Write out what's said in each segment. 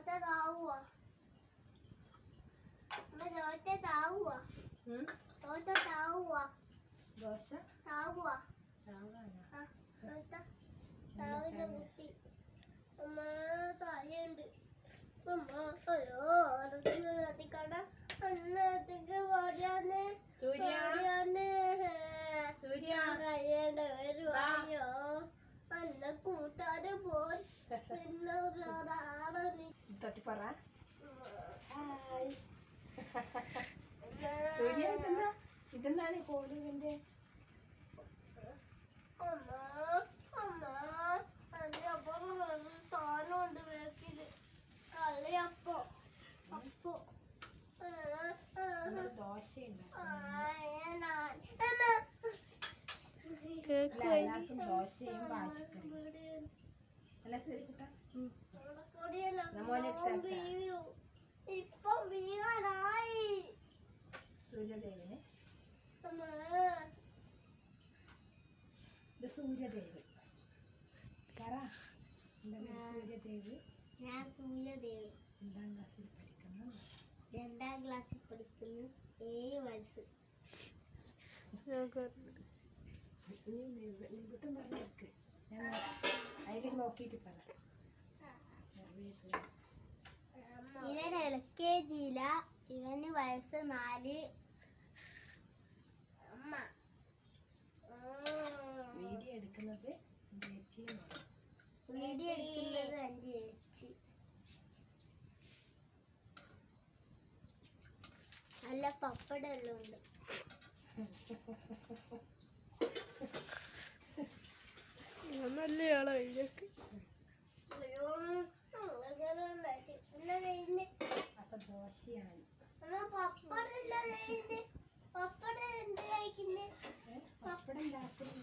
തോറ്റതാവോ തോറ്റതാവോ തോറ്റതാവോ dosa Tao കുട്ടി അമ്മ താഴെയുണ്ട് അമ്മ ഓരോ കത്തിക്കണ്ട സൂര്യ ഇതെന്താ? ഇതെന്താണ് കോലുവിന്റെ എല്ലാവർക്കും ദോശയും പാചക്കറിയും അല്ല ശരി കുട്ടാ. നമ്മ ഇപ്പം വീണനായി സൂര്യദേവന്. അമ്മ. ഇത് സൂര്യദേവ് പറ. സൂര്യദേവ് ഞാൻ സൂര്യദേവ് രണ്ടാം ക്ലാസ്സിൽ പഠിക്കുന്നു രണ്ടാം ക്ലാസ്സിൽ പഠിക്കുന്നു. ഏഴ് വയസ്സ്. നികുട്ടം പറഞ്ഞു. ഞാൻ അതിലേക്ക് നോക്കിയിട്ട് പറ. എൽ കെ ജിയില ഇവന് വയസ്സ് നാല്. അമ്മ. വീഡിയോ എടുക്കുന്നത് വീഡിയോ എടുക്കുന്നത് എന്റെ ചേച്ചി. നല്ല പപ്പടെല്ലാം ഉണ്ട്. നമ്മളല്ലേ ആളെ ഇതിലേക്ക് ദോശയാണ്. പപ്പടം ഉണ്ടാക്കുന്നു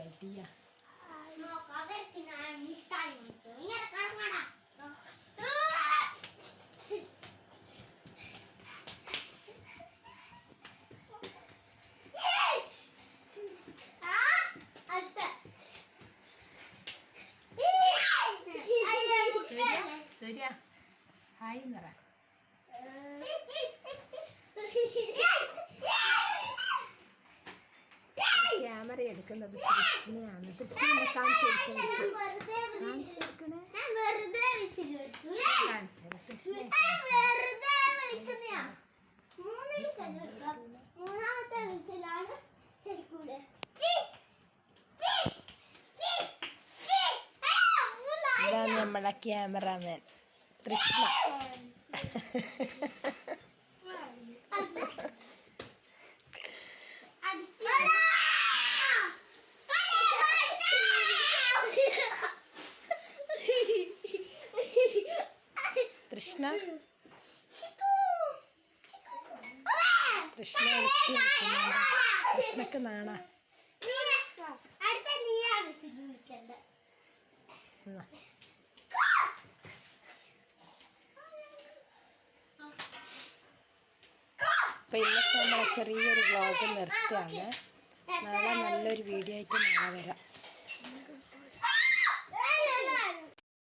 സൂര്യ സൂര്യ ഹായ് നിറ ക്യാമറ എടുക്കുന്നത് കൃഷ്ണയാണ് കൃഷ്ണനെ കാണിച്ചെടുക്കുന്നത് ഇതാണ് നമ്മളെ ക്യാമറാമാൻ കൃഷ്ണ. കൃഷ്ണ. കൃഷ്ണ കൃഷ്ണക്ക് നാണ. അപ്പൊ ഇന്നത്തെ നമ്മളെ ചെറിയൊരു വ്ലോഗ് നിർത്തുകയാണ്. നാളെ നല്ലൊരു വീഡിയോ ആയിട്ട് നാളെ വരാം.